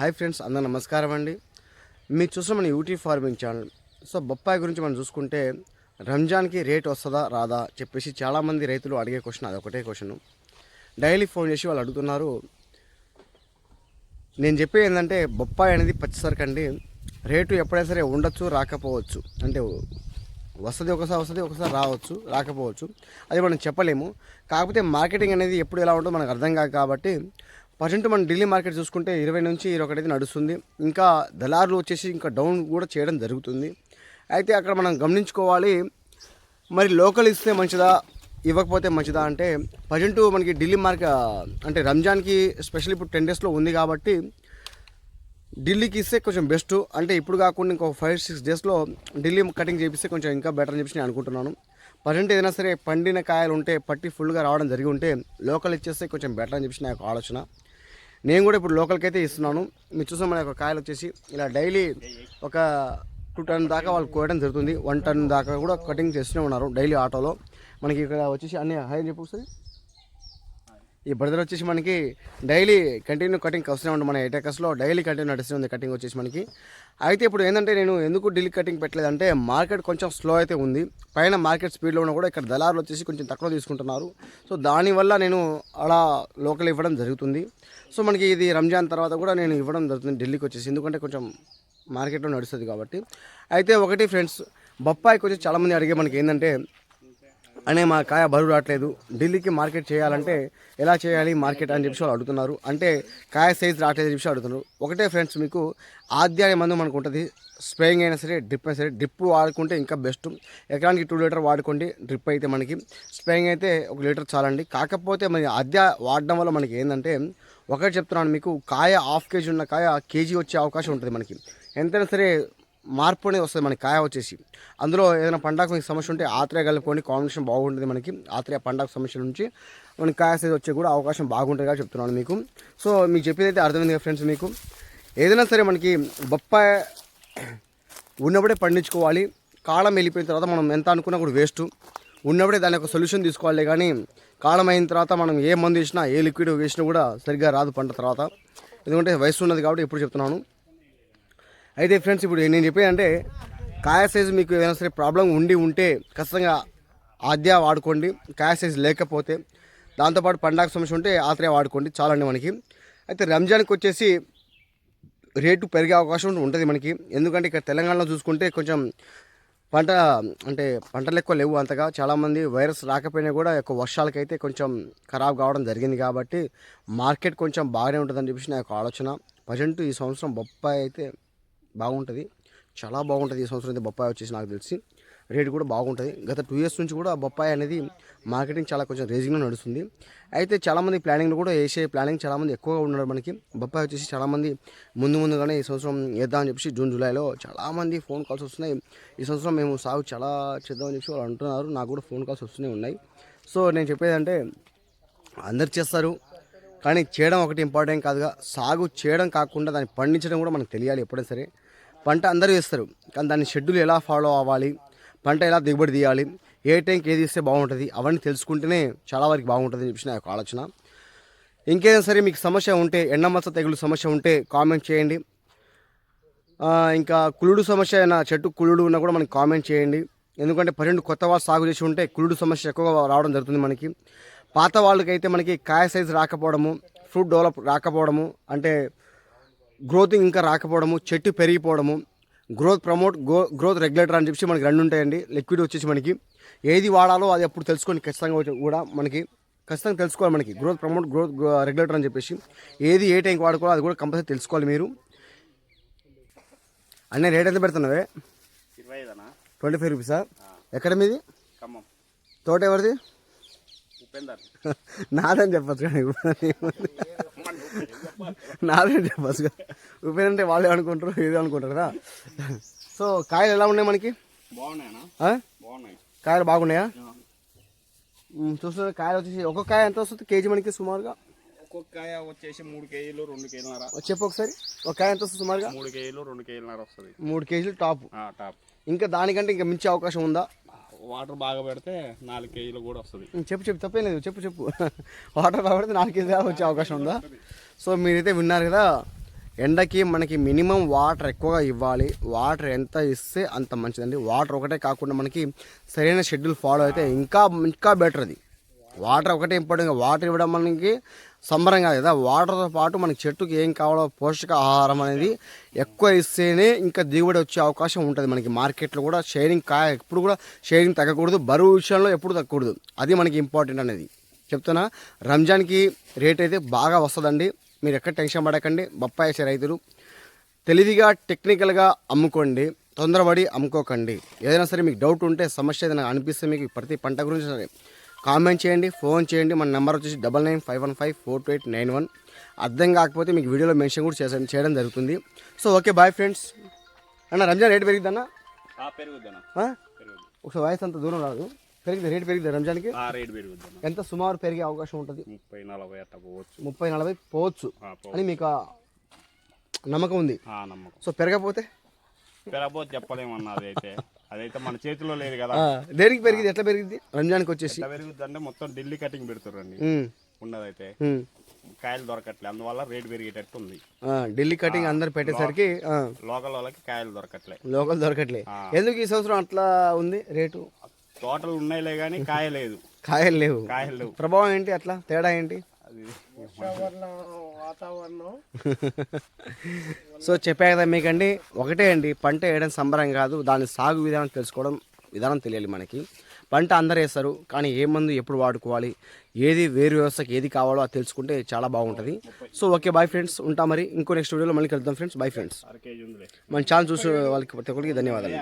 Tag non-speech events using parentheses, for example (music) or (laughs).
Hi friends అందరూ నమస్కారం అండి. మీరు చూసిన మన యూట్యూబ్ ఫార్మింగ్ ఛానల్. సో బొప్పాయి గురించి మనం చూసుకుంటే రంజాన్కి రేట్ వస్తుందా రాదా చెప్పేసి చాలామంది రైతులు అడిగే క్వశ్చన్ అదొకటే క్వశ్చన్. డైలీ ఫోన్ చేసి వాళ్ళు అడుగుతున్నారు. నేను చెప్పేది ఏంటంటే బొప్పాయి అనేది పచ్చిసరికి అండి. రేటు ఎప్పుడైనా సరే ఉండొచ్చు రాకపోవచ్చు. అంటే వస్తుంది ఒకసారి వస్తుంది ఒకసారి రావచ్చు రాకపోవచ్చు. అది మనం చెప్పలేము. కాకపోతే మార్కెటింగ్ అనేది ఎప్పుడు ఎలా ఉంటుందో మనకు అర్థం కాదు కాబట్టి ప్రజెంట్ మనం ఢిల్లీ మార్కెట్ చూసుకుంటే ఇరవై నుంచి ఇరవై ఒకటి అయితే నడుస్తుంది. ఇంకా దళారులు వచ్చేసి ఇంకా డౌన్ కూడా చేయడం జరుగుతుంది. అయితే అక్కడ మనం గమనించుకోవాలి మరి లోకల్ ఇస్తే మంచిదా ఇవ్వకపోతే మంచిదా అంటే ప్రజెంట్ మనకి ఢిల్లీ మార్కెట్ అంటే రంజాన్కి స్పెషల్ ఇప్పుడు టెన్ డేస్లో ఉంది కాబట్టి ఢిల్లీకి ఇస్తే కొంచెం బెస్ట్. అంటే ఇప్పుడు కాకుండా ఇంకో ఫైవ్ సిక్స్ డేస్లో ఢిల్లీ కటింగ్ చేపిస్తే కొంచెం ఇంకా బెటర్ అని చెప్పి నేను అనుకుంటున్నాను. ప్రజెంట్ ఏదైనా సరే పండిన కాయలు ఉంటే పట్టి ఫుల్గా రావడం జరిగి ఉంటే లోకల్ ఇచ్చేస్తే కొంచెం బెటర్ అని చెప్పి నా యొక్క ఆలోచన. నేను కూడా ఇప్పుడు లోకల్కి అయితే ఇస్తున్నాను. మీరు చూసాం మన యొక్క కాయలు వచ్చేసి ఇలా డైలీ ఒక టూ టన్ దాకా వాళ్ళు కోయడం జరుగుతుంది. వన్ టన్ దాకా కూడా కటింగ్ చేస్తూనే ఉన్నారు డైలీ ఆటోలో. మనకి ఇక్కడ వచ్చేసి అన్ని హై చెప్పు ఈ బ్రదర్ వచ్చేసి మనకి డైలీ కంటిన్యూ కటింగ్ వస్తూనే ఉంటుంది మన ఎటెకస్లో డైలీ కంటిన్యూ నడుస్తుంది ఉంది కటింగ్ వచ్చేసి మనకి. అయితే ఇప్పుడు ఏంటంటే నేను ఎందుకు ఢిల్లీ కటింగ్ పెట్టలేదంటే మార్కెట్ కొంచెం స్లో అయితే ఉంది. పైన మార్కెట్ స్పీడ్లో ఉన్న కూడా ఇక్కడ దళారులు వచ్చేసి కొంచెం తక్కువ తీసుకుంటున్నారు. సో దానివల్ల నేను అలా లోకల్ ఇవ్వడం జరుగుతుంది. సో మనకి ఇది రంజాన్ తర్వాత కూడా నేను ఇవ్వడం జరుగుతుంది ఢిల్లీకి వచ్చేసి. ఎందుకంటే కొంచెం మార్కెట్లో నడుస్తుంది కాబట్టి. అయితే ఒకటి ఫ్రెండ్స్ బొప్పాయి కొంచెం చాలామంది అడిగే మనకి ఏంటంటే అనే మా కాయ బరువు రావట్లేదు. ఢిల్లీకి మార్కెట్ చేయాలంటే ఎలా చేయాలి మార్కెట్ అని చెప్పి వాళ్ళు అడుగుతున్నారు. అంటే కాయ సైజ్ రావట్లేదు అని చెప్పి అడుగుతున్నారు. ఒకటే ఫ్రెండ్స్ మీకు ఆద్య అనే మందు మనకు ఉంటుంది స్ప్రేయింగ్ అయినా సరే డ్రిప్ అయినా సరే డ్రిప్ వాడుకుంటే ఇంకా బెస్ట్ ఎకరానికి టూ లీటర్ వాడుకోండి డ్రిప్ అయితే మనకి. స్ప్రేయింగ్ అయితే ఒక లీటర్ చాలండి. కాకపోతే మరి ఆద్య వాడడం వల్ల మనకి ఏంటంటే ఒకటి చెప్తున్నాను మీకు కాయ హాఫ్ కేజీ ఉన్న కాయ కేజీ వచ్చే అవకాశం ఉంటుంది మనకి. ఎంతైనా సరే మార్పు అనేది వస్తుంది మనకి కాయ వచ్చేసి. అందులో ఏదైనా పండగ మీకు సమస్య ఉంటే ఆత్రేయ కలుపుకొని కాంబినేషన్ బాగుంటుంది మనకి. ఆత్రేయ పండగ సమస్య నుంచి మనకి కాయ సైజ్ వచ్చే కూడా అవకాశం బాగుంటుంది చెప్తున్నాను మీకు. సో మీకు చెప్పేదైతే అయితే అర్థమైంది కదా ఫ్రెండ్స్ మీకు. ఏదైనా సరే మనకి బొప్పాయి ఉన్నప్పుడే పండించుకోవాలి. కాలం వెళ్ళిపోయిన తర్వాత మనం ఎంత అనుకున్నా కూడా వేస్ట్. ఉన్నప్పుడే దాని యొక్క సొల్యూషన్ తీసుకోవాలి కానీ కాలం అయిన తర్వాత మనం ఏ మందు వేసినా ఏ లిక్విడ్ వేసినా కూడా సరిగ్గా రాదు పంట తర్వాత. ఎందుకంటే వయసు ఉన్నది కాబట్టి ఎప్పుడు చెప్తున్నాను. అయితే ఫ్రెండ్స్ ఇప్పుడు నేను చెప్పేదంటే కాయ సైజు మీకు ఏదైనా సరే ప్రాబ్లం ఉండి ఉంటే ఖచ్చితంగా ఆద్య వాడుకోండి. కాయ సైజు లేకపోతే దాంతోపాటు పండగ సమస్య ఉంటే ఆత్రయ వాడుకోండి. చాలండి మనకి. అయితే రంజాన్కి వచ్చేసి రేటు పెరిగే అవకాశం ఉంటుంది మనకి. ఎందుకంటే ఇక్కడ తెలంగాణలో చూసుకుంటే కొంచెం పంట అంటే పంటలు ఎక్కువ లేవు అంతగా. చాలామంది వైరస్ రాకపోయినా కూడా ఎక్కువ వర్షాలకైతే కొంచెం ఖరాబ్ కావడం జరిగింది కాబట్టి మార్కెట్ కొంచెం బాగానే ఉంటుందని చెప్పేసి నా యొక్క ఆలోచన. ప్రజెంట్ ఈ సంవత్సరం బొప్పాయి అయితే బాగుంటుంది. చాలా బాగుంటుంది ఈ సంవత్సరం అయితే బొప్పాయి వచ్చేసి నాకు తెలిసి. రేటు కూడా బాగుంటుంది. గత టూ ఇయర్స్ నుంచి కూడా బొప్పాయి అనేది మార్కెటింగ్ చాలా కొంచెం రేజింగ్లో నడుస్తుంది. అయితే చాలామంది ప్లానింగ్లు కూడా వేసే ప్లానింగ్ చాలామంది ఎక్కువగా ఉన్నారు మనకి. బొప్పాయి వచ్చేసి చాలామంది ముందు ముందుగానే ఈ సంవత్సరం వేద్దామని చెప్పేసి జూన్ జూలైలో చాలామంది ఫోన్ కాల్స్ వస్తున్నాయి. ఈ సంవత్సరం మేము సాగు చాలా చేద్దామని చెప్పి వాళ్ళు అంటున్నారు. నాకు కూడా ఫోన్ కాల్స్ వస్తూనే ఉన్నాయి. సో నేను చెప్పేదంటే అందరు చేస్తారు. కానీ చేయడం ఒకటి ఇంపార్టెంట్ కాదుగా. సాగు చేయడం కాకుండా దాన్ని పండించడం కూడా మనకు తెలియాలి ఎప్పుడైనా సరే. పంట అందరూ వేస్తారు కానీ దాని షెడ్యూల్ ఎలా ఫాలో అవ్వాలి? పంట ఎలా దిగుబడి తీయాలి? ఏ టైంకి ఏది ఇస్తే బాగుంటుంది? అవన్నీ తెలుసుకుంటేనే చాలా వరకు బాగుంటుంది అని చెప్పి నా యొక్క ఆలోచన. ఇంకేదైనా సరే మీకు సమస్య ఉంటే ఎండమచ్చ తెగులు సమస్య ఉంటే కామెంట్ చేయండి. ఇంకా కుళ్ళుడు సమస్య అయినా చెట్టు కుళ్ళుడు ఉన్నా కూడా మనకి కామెంట్ చేయండి. ఎందుకంటే పన్నెండు కొత్త వాళ్ళు సాగు చేసి ఉంటే కుళ్ళుడు సమస్య ఎక్కువగా రావడం జరుగుతుంది మనకి. పాత వాళ్ళకైతే మనకి కాయ సైజు రాకపోవడము ఫ్రూట్ డెవలప్ రాకపోవడము అంటే గ్రోతింగ్ ఇంకా రాకపోవడము చెట్టు పెరిగిపోవడము growth promote grow growth regulator అని చెప్పి మనకి రెండు ఉంటాయండి. లిక్విడ్ వచ్చేసి మనకి ఏది వాడాలో అది అప్పుడు తెలుసుకొని ఖచ్చితంగా కూడా మనకి ఖచ్చితంగా తెలుసుకోవాలి మనకి. గ్రోత్ ప్రమోట్ గ్రోత్ రెగ్యులేటర్ అని చెప్పేసి ఏది ఏ టైంకి వాడుకోవాలో అది కూడా కంపల్సరీ తెలుసుకోవాలి మీరు. అన్నీ రేట్ ఎంత పెడుతున్నావే? ట్వంటీ ఫైవ్ రూపీసా ఎక్కడ మీది? ఖమ్మం. తోట ఎవరిది? (laughs) నాదని చెప్పచ్చు కానీ నాదని చెప్పచ్చు ఉపేంద్ర వాళ్ళు అనుకుంటారు ఇది అనుకుంటారు కదా. సో కాయలు ఎలా ఉన్నాయి మనకి? కాయలు బాగున్నాయా? మ్, చూస్తున్నా కాయలు వచ్చేసి ఒక్కొక్క కాయ ఎంత వస్తుంది కేజీ మనకి సుమారుగా? ఒక్కొక్క కాయ వచ్చేసి మూడు కేజీలు రెండు కేజీలన్నర. చెప్పు ఒకసారి ఒక కాయ ఎంత వస్తుంది సుమారుగా? మూడు కేజీలు రెండు కేజీలన్నర వస్తుంది. మూడు కేజీలు టాప్. టాప్. ఇంకా దానికంటే ఇంకా మించే అవకాశం ఉందా? వాటర్ బాగా పెడితే నాలుగు కేజీలు కూడా వస్తుంది. చెప్పు చెప్పు తప్పేం లేదు. చెప్పు చెప్పు. వాటర్ రాబడితే నాలుగు కేజీ వచ్చే అవకాశం ఉందా? సో మీరైతే విన్నారు కదా ఎండకి మనకి మినిమం వాటర్ ఎక్కువగా ఇవ్వాలి. వాటర్ ఎంత ఇస్తే అంత మంచిదండి. వాటర్ ఒకటే కాకుండా మనకి సరైన షెడ్యూల్ ఫాలో అయితే ఇంకా ఇంకా బెటర్ అది వాటర్ ఒకటే ఇంపార్టెంట్ వాటర్ ఇవ్వడం మనకి సంబరం కాదు కదా వాటర్తో పాటు మనకి చెట్టుకి ఏం కావాలో పోషక ఆహారం అనేది ఎక్కువ ఇస్తేనే ఇంకా దిగుబడి వచ్చే అవకాశం ఉంటుంది మనకి మార్కెట్లో కూడా. షేరింగ్ కా ఎప్పుడు కూడా షేరింగ్ తగ్గకూడదు. బరువు విషయంలో ఎప్పుడు తగ్గకూడదు. అది మనకి ఇంపార్టెంట్ అనేది. చెప్తున్నా రంజాన్కి రేట్ అయితే బాగా వస్తుందండి. మీరు ఎక్కడ టెన్షన్ పడకండి. బొప్పాయి రైతులు. తెలివిగా టెక్నికల్గా అమ్ముకోండి. తొందరపడి అమ్ముకోకండి. ఏదైనా సరే మీకు డౌట్ ఉంటే సమస్య ఏదైనా అనిపిస్తే మీకు ప్రతి పంట గురించి సరే కామెంట్ చేయండి ఫోన్ చేయండి. మన నెంబర్ వచ్చేసి double nine five one five four two eight nine one. అర్థం కాకపోతే మీకు వీడియోలో మెన్షన్ కూడా చేసే చేయడం జరుగుతుంది. So okay bye friends. అన్న రంజాన్ రేట్ పెరిగిద్దన్నా ఒకసారి వయసు అంత దూరం రాదు. పెరిగింది రేట్ పెరిగింది రంజాన్కి? రేటు ఎంత సుమారు పెరిగే అవకాశం ఉంటుంది? ముప్పై నలభై అట్లా పోవచ్చు. ముప్పై నలభై పోవచ్చు. అని మీకు నమ్మకం ఉంది. నమ్మకం. సో పెరగకపోతే పెరగబోతే చెప్పలేమన్నా అదైతే. (laughs) అదైతే మన చేతిలో లేదు కదా. దేనికి పెరిగింది? ఎట్లా పెరిగింది? రంజాన్కి వచ్చేసి. పెరుగుద్ది అంటే మొత్తం ఢిల్లీ కటింగ్ పెడుతుర్రండి. ఉమ్, ఉన్నదైతే. కాయలు దొరకట్లే. అందువల్ల రేటు పెరిగేటట్టు ఉంది. ఢిల్లీ కటింగ్ అందరు పెట్టేసరికి లోకల్ వాళ్ళకి కాయలు దొరకట్లే. లోకల్ దొరకట్లే. ఎందుకు ఈ సంవత్సరం అట్లా ఉంది రేటు? తోటలు ఉన్నాయిలే కానీ కాయ లేదు కాయలు లేవు. కాయలు లేవు. ప్రభావం ఏంటి అట్లా? తేడా ఏంటి? అది (laughs) సో చెప్పా కదా మీకండి ఒకటే అండి పంట వేయడం సంబరం కాదు దాని సాగు విధానం తెలుసుకోవడం విధానం తెలియాలి మనకి. పంట అందరు వేస్తారు కానీ ఏ మందు ఎప్పుడు వాడుకోవాలి ఏది వేరు వ్యవస్థకి ఏది కావాలో అది తెలుసుకుంటే చాలా బాగుంటుంది. సో ఓకే బాయ్ ఫ్రెండ్స్ ఉంటాం మరి. ఇంకో నెక్స్ట్ వీడియోలో మళ్ళీ కలుద్దాం ఫ్రెండ్స్ బాయ్ ఫ్రెండ్స్ మన ఛానల్ చూసే వాళ్ళకి ప్రతి ఒక్కరికి ధన్యవాదాలు.